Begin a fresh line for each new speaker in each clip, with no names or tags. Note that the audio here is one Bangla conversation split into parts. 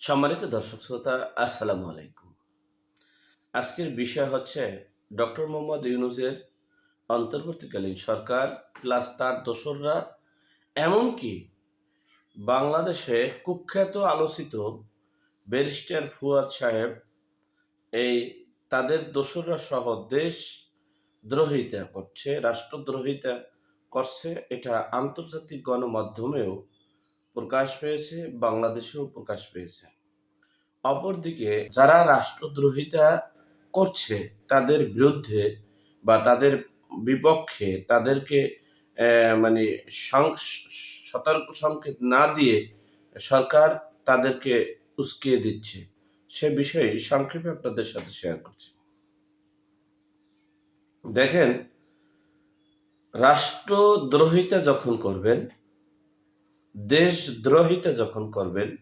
সম্মানিত দর্শক শ্রোতা, আসসালামু আলাইকুম। আজকের বিষয় হচ্ছে ডক্টর মোহাম্মদ ইউনুসের অন্তর্বর্তীকালীন সরকার প্লাস তার দোসররা, এমনকি বাংলাদেশে কুখ্যাত আলোচিত ব্যারিস্টার ফুয়াদ সাহেব, এই তাদের দোসররা সহ দেশ দ্রোহিতা করছে রাষ্ট্রদ্রোহিতা করছে, এটা আন্তর্জাতিক গণমাধ্যমেও প্রকাশ পেয়েছে, বাংলাদেশেও প্রকাশ পেয়েছে। অপরদিকে যারা রাষ্ট্রদ্রোহিতা করছে, তাদের বিরুদ্ধে বা তাদের বিপক্ষে তাদেরকে মানে সতর্ক সংকেত না দিয়ে সরকার তাদেরকে উস্কিয়ে দিচ্ছে। সে বিষয়ে সংক্ষেপে আপনাদের সাথে শেয়ার করছি। দেখেন, রাষ্ট্রদ্রোহিতা যখন করবেন দেশদ্রোহিতা যখন করবেন,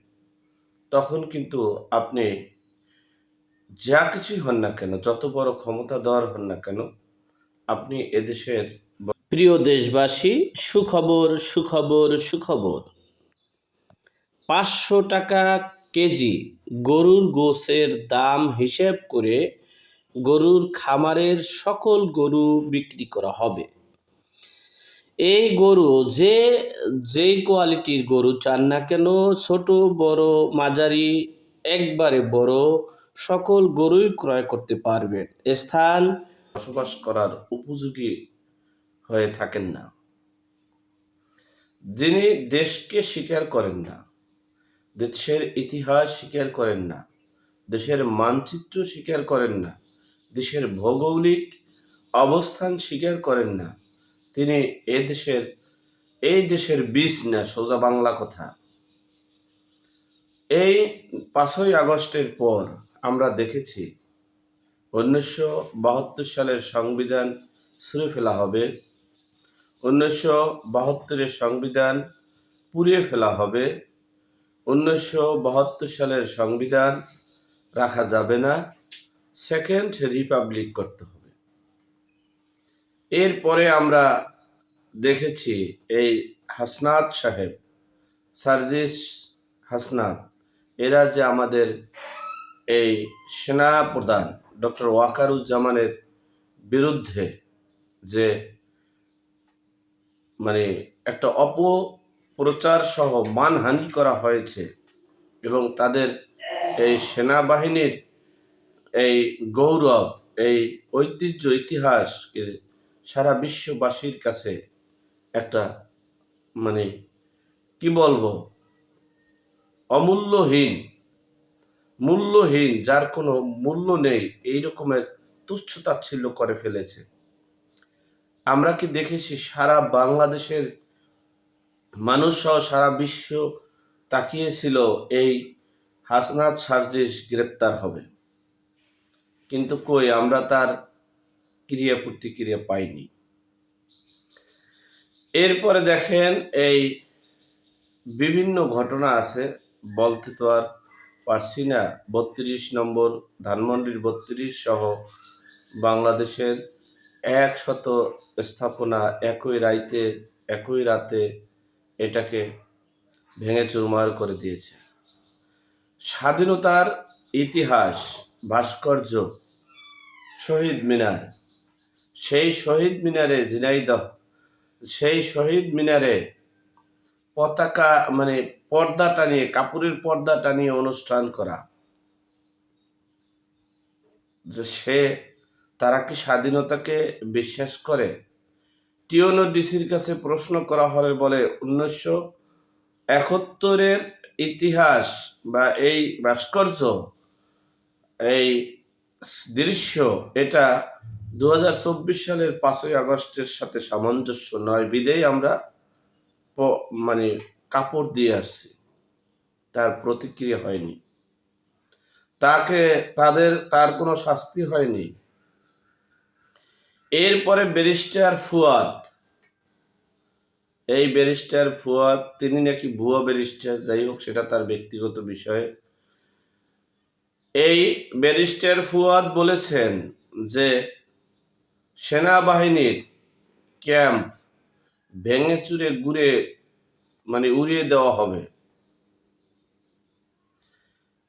তখন কিন্তু আপনি যা কিছুই হন না কেন, যত বড় ক্ষমতা দেওয়ার হন না কেন, আপনি এদেশের প্রিয় দেশবাসী, সুখবর সুখবর সুখবর। পাঁচশো টাকা কেজি গরুর গোসের দাম হিসেব করে গরুর খামারের সকল গরু বিক্রি করা হবে। এই গরু যে যেই কোয়ালিটির গরু চান না কেন, ছোট, বড়, মাঝারি, একবারে বড়, সকল গরুই ক্রয় করতে পারবেন। স্থান বসবাস করার উপযোগী হয়ে থাকেন না। যিনি দেশকে স্বীকার করেন না, দেশের ইতিহাস স্বীকার করেন না, দেশের মানচিত্র স্বীকার করেন না, দেশের ভৌগোলিক অবস্থান স্বীকার করেন না তিনি এ দেশের এই দেশের বীজ না, সোজা বাংলা কথা। এই পাঁচই আগস্টের পর আমরা দেখেছি, উনিশশো বাহাত্তর সালের সংবিধান ছুঁড়ে ফেলা হবে, উনিশশো বাহাত্তরের সংবিধান পুড়িয়ে ফেলা হবে, উনিশশো বাহাত্তর সালের সংবিধান রাখা যাবে না, সেকেন্ড রিপাবলিক করতে হবে। এরপরে আমরা দেখেছি এই হাসনাত সাহেব, সার্জিস হাসনাত, এরা যে আমাদের এই সেনা প্রধান ডক্টর ওয়াকারুজ্জামানের বিরুদ্ধে যে মানে একটা অপপ্রচার সহ মানহানি করা হয়েছে এবং তাদের এই সেনাবাহিনীর এই গৌরব, এই ঐতিহ্য, ইতিহাসকে সারা বিশ্ববাসীর কাছে একটা মানে কি বলব, অমূল্যহীন, মূল্যহীন, যার কোনো মূল্য নেই এই রকমের তুচ্ছ তাচ্ছিল্য করে ফেলেছে। আমরা কি দেখেছি সারা বাংলাদেশের মানুষ সহ সারা বিশ্ব তাকিয়েছিল এই হাসনাত সার্জিস গ্রেপ্তার হবে? কিন্তু কই, আমরা তার ক্রিয়া প্রতিক্রিয়া পাইনি। এরপরে দেখেন এই বিভিন্ন ঘটনা আছে, বলতে তো আর পারছি না। বত্রিশ নম্বর, ধানমন্ডির বত্রিশ সহ বাংলাদেশের একশত স্থাপনা একই রাইতে, একই রাতে এটাকে ভেঙে চুরমার করে দিয়েছে। স্বাধীনতার ইতিহাস, ভাস্কর্য, শহীদ মিনার সেই শহীদ মিনারে ঝিনাইদহ, সেই শহীদ মিনারে পতাকা মানে পর্দা টানিয়ে কাপড়ের পর্দা টানিয়ে অনুষ্ঠান করা। সে, তারা কি স্বাধীনতাকে বিশ্বাস করে? টিওনো ডিসির কাছে প্রশ্ন করা হলে বলে উনিশশো একাত্তরের ইতিহাস বা এই ভাস্কর্য, এই দৃশ্য, এটা চব্বিশ সালের পাঁচই আগস্টের সাথে সামঞ্জস্য নয় বিদেই আমরা মানে কাপড় দিয়ে আসছি। তার প্রতিক্রিয়া হয়নি। তাকে, তাদের, তার কোনো শাস্তি হয়নি। এরপরে ব্যারিস্টার ফুয়াদ, এই ব্যারিস্টার ফুয়াদ, তিনি নাকি ভুয়া ব্যারিস্টার, যাই হোক, সেটা তার ব্যক্তিগত বিষয়। এই ব্যারিস্টার ফুয়াদ বলেছেন যে সেনাবাহিনীর ক্যাম্প ভেঙে চুরে ঘুরে মানে উড়িয়ে দেওয়া হবে।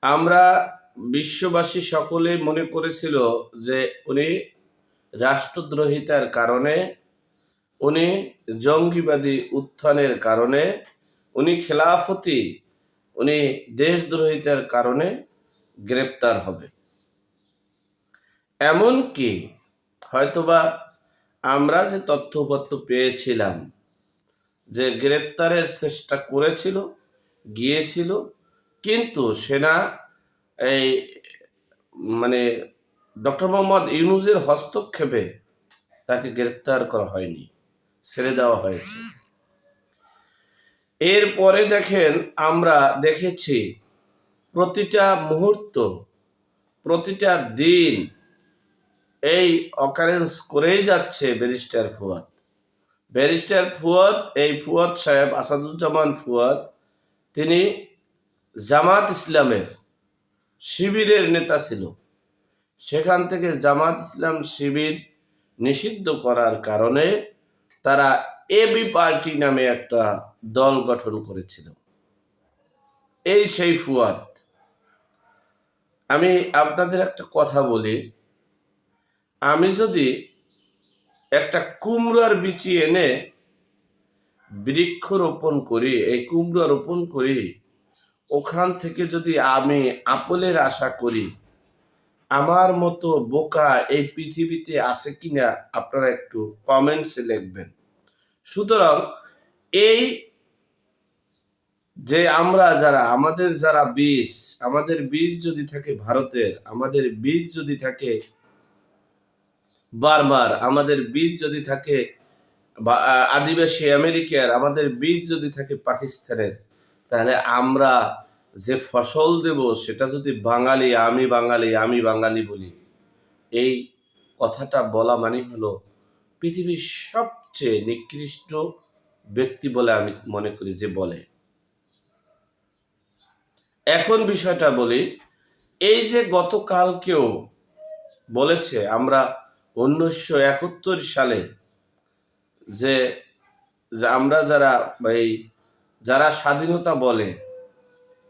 আমরা বিশ্ববাসী সকলে মনে করেছিল যে উনি রাষ্ট্রদ্রোহিতার কারণে, উনি জঙ্গিবাদী উত্থানের কারণে, উনি খেলাফতি, উনি দেশদ্রোহিতার কারণে গ্রেপ্তার হবে। এমনকি হয়তোবা আমরা যে তথ্যপত্র পেয়েছিলাম, যে গ্রেপ্তারের চেষ্টা করেছিল, গিয়েছিল, কিন্তু সেনা এই মানে ডক্টর মোহাম্মদ ইউনুসের হস্তক্ষেপে তাকে গ্রেপ্তার করা হয়নি, ছেড়ে দেওয়া হয়েছে। এরপরে দেখেন আমরা দেখেছি, প্রতিটা মুহূর্ত, প্রতিটা দিন এই অকারেন্স করেই যাচ্ছে ব্যারিস্টার ফুয়াদ। ব্যারিস্টার ফুয়াদ, এই ফুয়াদ সাহেব, আসাদুজ্জামান ফুয়াদ, তিনি জামাত ইসলামের শিবিরের নেতা ছিল। সেখান থেকে জামাত ইসলাম শিবির নিষিদ্ধ করার কারণে তারা এবি পার্টি নামে একটা দল গঠন করেছিল। এই সেই ফুয়াদ। আমি আপনাদের একটা কথা বলি। আমি যদি একটা কুমড়ার বিচি এনে বৃক্ষ রোপণ করি, এই কুমড়া রোপণ করি, ওখান থেকে যদি আমি আপেলের আশা করি, আমার মতো বোকা এই পৃথিবীতে আছে কিনা আপনারা একটু কমেন্টসে লিখবেন। সুতরাং এই যে আমরা যারা, আমাদের যারা বীজ, আমাদের বীজ যদি থাকে ভারতের, আমাদের বীজ যদি থাকে বারবার আমাদের বীজ যদি থাকে আদিবাসী আমেরিকার আমাদের বীজ যদি থাকে পাকিস্তানের, তাহলে আমরা যে ফসল দেব, সেটা যদি বাঙালি, আমি বাঙালি আমি বাঙালি বলি, এই কথাটা বলা মানে হলো পৃথিবীর সবচেয়ে নিকৃষ্ট ব্যক্তি বলে আমি মনে করি যে বলে। এখন বিষয়টা বলি, এই যে গতকালকেও বলেছে, আমরা উনিশশো একাত্তর সালে যে আমরা যারা এই, যারা স্বাধীনতা বলে,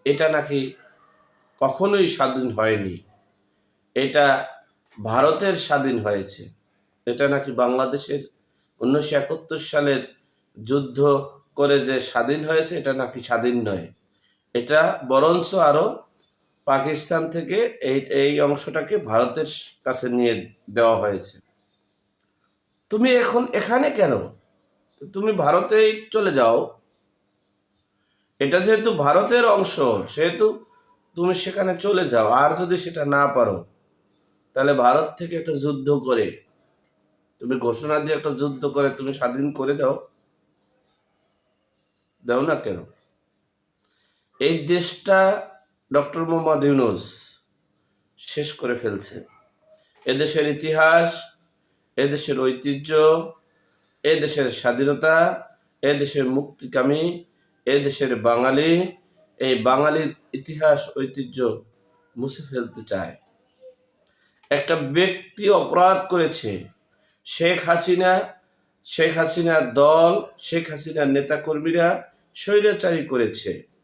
এটা নাকি কখনোই স্বাধীন হয়নি। এটা ভারতের স্বাধীন হয়েছে। এটা নাকি বাংলাদেশের উনিশশো একাত্তর সালের যুদ্ধ করে যে স্বাধীন হয়েছে, এটা নাকি স্বাধীন নয়। এটা বরঞ্চ আরও পাকিস্তান থেকে এই এই অংশটাকে ভারতের কাছে নিয়ে দেওয়া হয়েছে। তুমি এখন এখানে কেন? তুমি ভারতেই চলে যাও। এটা যেহেতু ভারতের অংশ, সেহেতু তুমি সেখানে চলে যাও। আর যদি সেটা না পারো, তাহলে ভারত থেকে একটা যুদ্ধ করে, তুমি ঘোষণা দিয়ে একটা যুদ্ধ করে তুমি স্বাধীন করে দাও। দাও না কেন? এই দেশটা ডক্টর মোহাম্মদ ইউনুস শেষ করে ফেলছে। এদেশের ইতিহাস, এদেশের ঐতিহ্য, এদেশের স্বাধীনতা, এদেশের মুক্তিকামী, এদেশের বাঙালি, এই বাঙালির ইতিহাস, ঐতিহ্য মুছে ফেলতে চায়। একটা ব্যক্তি অপরাধ করেছে, শেখ হাসিনা, শেখ হাসিনার দল, শেখ হাসিনার নেতাকর্মীরা স্বৈরাচারী করেছে।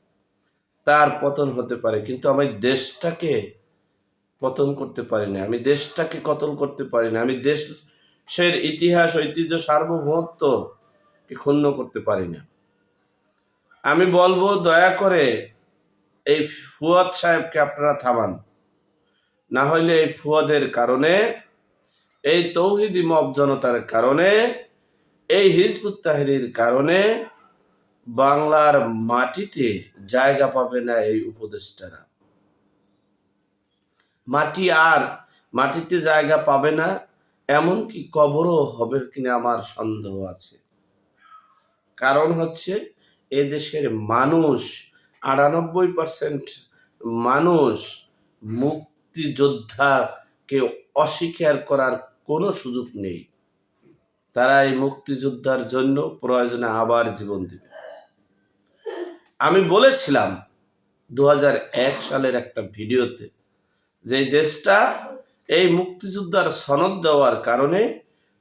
তার পতন হতে পারে, কিন্তু আমি দেশটাকে পতন করতে পারি না, আমি দেশটাকে কতল করতে পারি না, আমি দেশের ইতিহাস, ঐতিহ্য সার্বভৌমত্বকে ক্ষুণ্ণ করতে পারি না। আমি বলব, দয়া করে এই ফুয়াদ সাহেবকে আপনারা থামান। না হইলে এই ফুয়াদের কারণে, এই তৌহিদি মব জনতার কারণে, এই হিজবুত তাহরির কারণে বাংলার মাটিতে জায়গা পাবে না এই উপদেষ্টারা। মাটি আর মাটিতে জায়গা পাবে না, এমনকি কবরও হবে কিনা আমার সন্দেহ আছে। কারণ হচ্ছে এদেশের মানুষ, আটানব্বই পার্সেন্ট মানুষ মুক্তিযোদ্ধাকে অস্বীকার করার কোনো সুযোগ নেই। তারা এই মুক্তিযোদ্ধার জন্য প্রয়োজনে আবার জীবন দিবে। আমি বলেছিলাম দু হাজার এক সালের একটা ভিডিওতে যে দেশটা এই মুক্তিযোদ্ধার সনদ দেওয়ার কারণে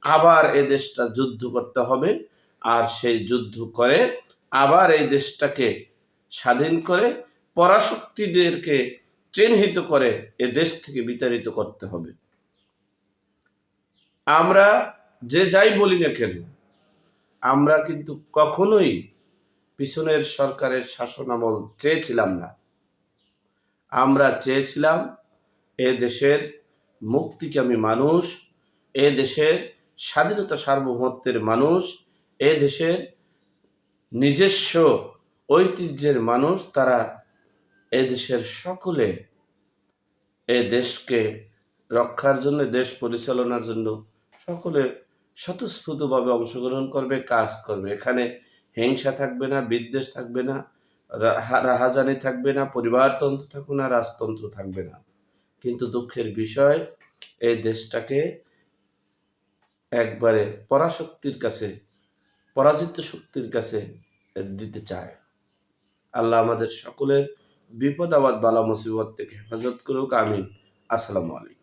আবার এই দেশটা যুদ্ধ করতে হবে আর সেই যুদ্ধ করে আবার এই দেশটাকে স্বাধীন করে পরাশক্তিদেরকে চিহ্নিত করে এ দেশ থেকে বিতাড়িত করতে হবে। আমরা যে যাই বলি না কেন, আমরা কিন্তু কখনোই পিছনের সরকারের শাসন আমল চেয়েছিলাম না। আমরা চেয়েছিলাম এ দেশের মুক্তিকামী মানুষ, এ দেশের স্বাধীনতা সার্বভৌমত্বের মানুষ, এ দেশের নিজস্ব ঐতিহ্যের মানুষ, তারা এ দেশের সকলে এ দেশকে রক্ষার জন্য, দেশ পরিচালনার জন্য সকলে স্বতঃস্ফূর্তভাবে অংশগ্রহণ করবে, কাজ করবে। এখানে হিংসা থাকবে না, বিদ্বেষ থাকবে না রাহাজানি থাকবে না, পরিবারতন্ত্র থাকবে না, রাজতন্ত্র থাকবে না। কিন্তু দুঃখের বিষয়, এই দেশটাকে একবারে পরাশক্তির কাছে, পরাজিত শক্তির কাছে দিতে চায়। আল্লাহ আমাদের সকলের বিপদ, আবাদ, বালা, মুসিবত থেকে হেফাজত করুক, আমিন। আসসালামু আলাইকুম।